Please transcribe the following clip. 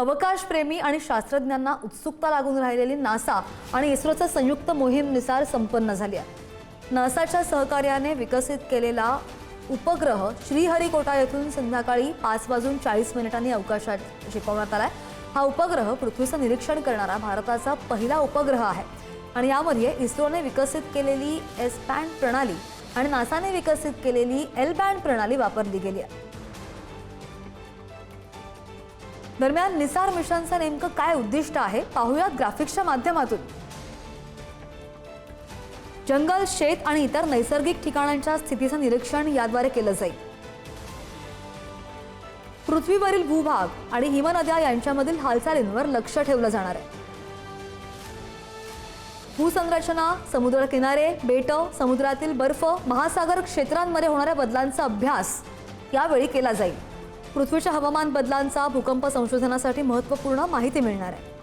अवकाशप्रेमी आणि शास्त्रज्ञांना उत्सुकता लागून राहिलेली नासा आणि इस्रोचं संयुक्त मोहीमनुसार संपन्न झाली आहे. नासाच्या सहकार्याने विकसित केलेला उपग्रह श्रीहरिकोटा येथून संध्याकाळी पाच वाजून चाळीस मिनिटांनी अवकाशात शिकवण्यात आला आहे हा उपग्रह पृथ्वीचं निरीक्षण करणारा भारताचा पहिला उपग्रह आहे आणि यामध्ये इस्रोने विकसित केलेली एस बँड प्रणाली आणि नासाने विकसित केलेली एल बँड प्रणाली वापरली गेली आहे. दरम्यान निसार मिशनचं नेमकं काय उद्दिष्ट आहे पाहूयात ग्राफिक्सच्या माध्यमातून. जंगल शेत आणि इतर नैसर्गिक ठिकाणांच्या स्थितीचं निरीक्षण याद्वारे केलं जाईल. पृथ्वीवरील भूभाग आणि हिमनद्या यांच्यामधील हालचालींवर लक्ष ठेवलं जाणार आहे. भूसंरचना समुद्र किनारे बेट समुद्रातील बर्फ महासागर क्षेत्रांमध्ये होणाऱ्या बदलांचा अभ्यास यावेळी केला जाईल. पृथ्वीच्या हवामान बदलांचा भूकंप संशोधनासाठी महत्त्वपूर्ण माहिती मिळणार आहे.